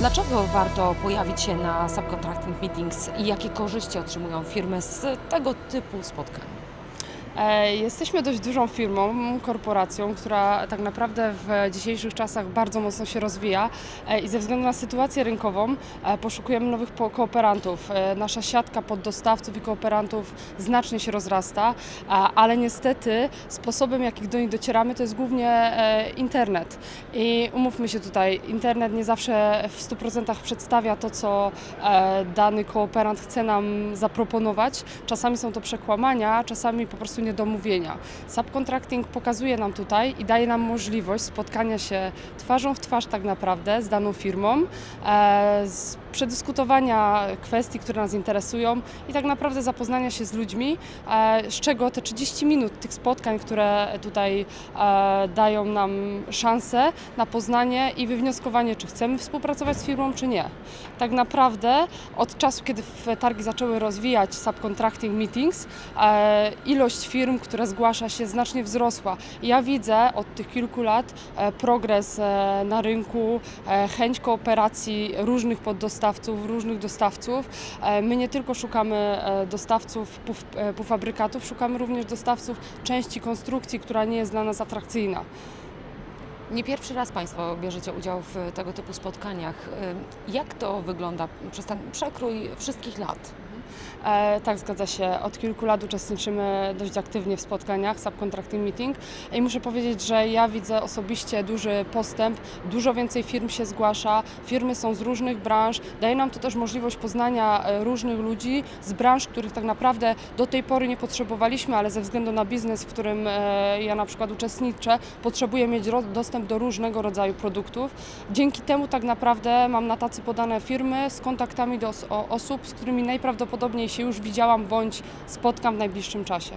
Dlaczego warto pojawić się na Subcontracting Meetings i jakie korzyści otrzymują firmy z tego typu spotkań? E, Jesteśmy dość dużą firmą, korporacją, która tak naprawdę w dzisiejszych czasach bardzo mocno się rozwija e, i ze względu na sytuację rynkową e, poszukujemy nowych kooperantów. Nasza siatka poddostawców i kooperantów znacznie się rozrasta, ale niestety sposobem, jakich do nich docieramy, to jest głównie internet. I umówmy się tutaj, internet nie zawsze w 100% przedstawia to, co dany kooperant chce nam zaproponować. Czasami są to przekłamania, czasami po prostu niedomówienia. Subcontracting pokazuje nam tutaj i daje nam możliwość spotkania się twarzą w twarz tak naprawdę z daną firmą, e, z przedyskutowania kwestii, które nas interesują i tak naprawdę zapoznania się z ludźmi, e, z czego te 30 minut tych spotkań, które tutaj e, dają nam szansę na poznanie i wywnioskowanie, czy chcemy współpracować z firmą, czy nie. Tak naprawdę od czasu, kiedy targi zaczęły rozwijać subcontracting meetings, ilość firm, która zgłasza się, znacznie wzrosła. Ja widzę od tych kilku lat e, progres e, na rynku, e, chęć kooperacji różnych poddostawców, różnych dostawców. My nie tylko szukamy dostawców pół, półfabrykatów, szukamy również dostawców części konstrukcji, która nie jest dla nas atrakcyjna. Nie pierwszy raz Państwo bierzecie udział w tego typu spotkaniach. Jak to wygląda przez ten przekrój wszystkich lat? E, tak, zgadza się. Od kilku lat uczestniczymy dość aktywnie w spotkaniach Subcontracting Meeting i muszę powiedzieć, że ja widzę osobiście duży postęp, dużo więcej firm się zgłasza, firmy są z różnych branż, daje nam to też możliwość poznania e, różnych ludzi z branż, których tak naprawdę do tej pory nie potrzebowaliśmy, ale ze względu na biznes, w którym e, ja na przykład uczestniczę, potrzebuję mieć dostęp do różnego rodzaju produktów. Dzięki temu tak naprawdę mam na tacy podane firmy z kontaktami do osób, z którymi najprawdopodobniej się już widziałam bądź spotkam w najbliższym czasie.